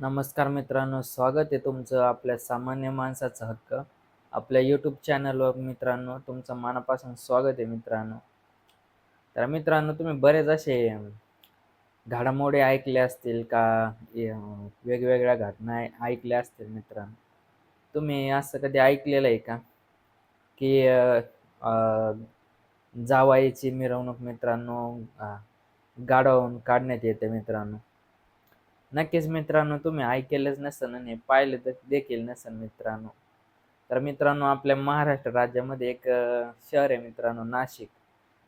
नमस्कार मित्रांनो स्वागत आहे तुमचं आपल्या सामान्य माणसाचा हक्क. आपल्या यूट्यूब चॅनलवर मित्रांनो तुमचं मनापासून स्वागत आहे मित्रांनो. तर मित्रांनो तुम्ही बरेच असे घडामोडी ऐकले असतील का? वेगवेगळ्या घटना ऐकल्या असतील मित्रांनो. तुम्ही असं कधी ऐकलेलं आहे का? की जावाईची मिरवणूक मित्रांनो गाडवून काढण्यात येते मित्रांनो. नक्कीच मित्रांनो तुम्ही ऐकलेच नसेल आणि पाहिलं तर देखील नसेल मित्रांनो. तर मित्रांनो आपल्या महाराष्ट्र राज्यामध्ये एक शहर आहे मित्रांनो नाशिक.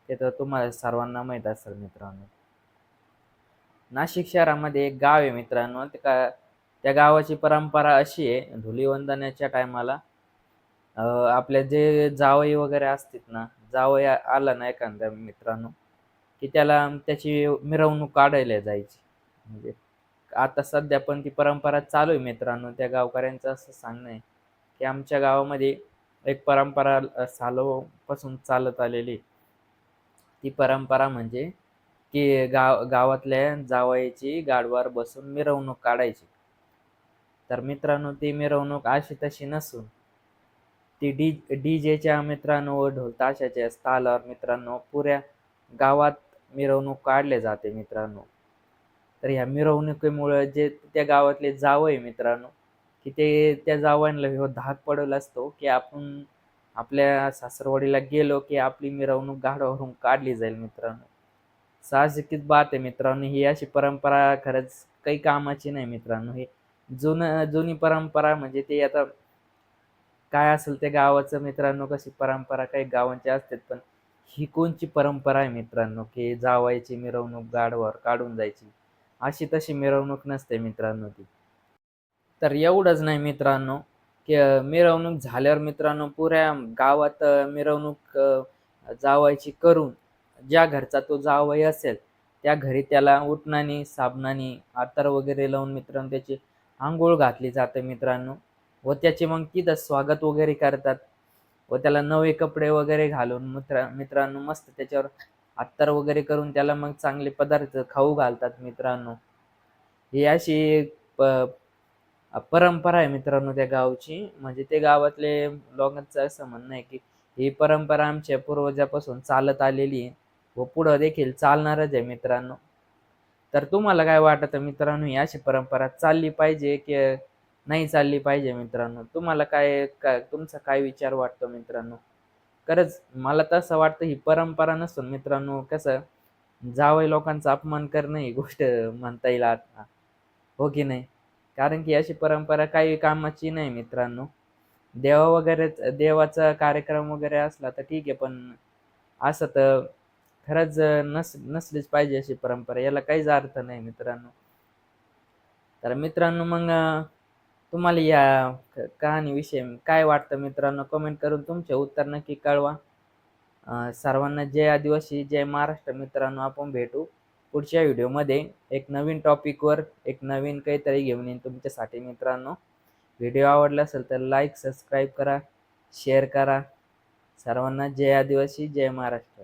ते तर तुम्हाला सर्वांना माहीत असेल मित्रांनो. नाशिक शहरामध्ये एक गाव आहे मित्रांनो का त्या गावाची परंपरा अशी आहे धुलीवंदनाच्या टायमाला आपले जे जावई वगैरे असतात ना जावई आला ना एखाद्या मित्रांनो की त्याला त्याची मिरवणूक काढायला जायची. म्हणजे आता सध्या पण ती परंपरा चालू आहे मित्रांनो त्या गावकऱ्यांचं असं सांगणं आहे की आमच्या गावामध्ये एक परंपरा सालोपासून चालत आलेली आहे. ती परंपरा म्हणजे की गाव गावातल्या जावयाची गाडवार बसून मिरवणूक काढायची तर मित्रांनो ती मिरवणूक अशी तशी नसून ती डी डी जेच्या मित्रांनो व ढोल ताशाच्या तालावर मित्रांनो पुऱ्या गावात मिरवणूक काढले जाते मित्रांनो तर ह्या मिरवणुकीमुळं जे त्या गावातले जावई मित्रांनो की ते त्या जावयांना हो धाक पडला असतो की आपण आपल्या सासरवाडीला गेलो की आपली मिरवणूक गाढवावरून काढली जाईल मित्रांनो. साहजिकच बात आहे मित्रांनो ही अशी परंपरा खरंच काही कामाची नाही मित्रांनो. हे जुन जुनी परंपरा म्हणजे ते आता काय असेल त्या गावाचं मित्रांनो कशी परंपरा काही गावांची असतात पण ही कोणची परंपरा आहे मित्रांनो की जावायची मिरवणूक गाढवावर काढून जायची? अशी तशी मिरवणूक नसते मित्रांनो ती. तर एवढंच नाही मित्रांनो की मिरवणूक झाल्यावर मित्रांनो पुऱ्या गावात मिरवणूक जावायची करून ज्या घरचा तो जावई असेल त्या घरी त्याला उठणानी साबणानी आतर वगैरे लावून मित्रांनो त्याची आंघोळ घातली जाते मित्रांनो. व त्याचे मग तिथं स्वागत वगैरे करतात. व त्याला नवे कपडे वगैरे घालून मित्र मित्रांनो मस्त त्याच्यावर अत्तर वगैरे करून त्याला मग चांगले पदार्थ खाऊ घालतात मित्रांनो. ही अशी एक प परंपरा आहे मित्रांनो त्या गावची. म्हणजे ते गावातले लोकांचं असं म्हणणं आहे की ही परंपरा आमच्या पूर्वजापासून चालत आलेली आहे व पुढं देखील चालणारच आहे मित्रांनो. तर तुम्हाला काय वाटतं मित्रांनो ही अशी परंपरा चालली पाहिजे की नाही चालली पाहिजे मित्रांनो? तुम्हाला काय काय तुमचा काय विचार वाटतो मित्रांनो? खरंच मला तसं वाटतं ही परंपरा नसून मित्रांनो कसं जावई लोकांचा अपमान करणं ही गोष्ट म्हणता येईल आता. हो की नाही? कारण की अशी परंपरा काही कामाची नाही मित्रांनो. देवा वगैरे देवाचा कार्यक्रम वगैरे असला तर ठीक आहे पण असं तर खरंच नस नसलीच पाहिजे अशी परंपरा. याला काहीच अर्थ नाही मित्रांनो. तर मित्रांनो मग तुम्हाला या क- कहाणीविषयी काय वाटतं मित्रांनो? कमेंट करून तुमचे उत्तर नक्की कळवा. अं, सर्वांना जय आदिवासी जय महाराष्ट्र मित्रांनो आपण भेटू पुढच्या व्हिडिओमध्ये. एक नवीन टॉपिकवर एक नवीन काहीतरी घेऊन येईन तुमच्यासाठी मित्रांनो. व्हिडिओ आवडला असेल तर लाईक सबस्क्राईब करा शेअर करा. सर्वांना जय आदिवासी जय महाराष्ट्र.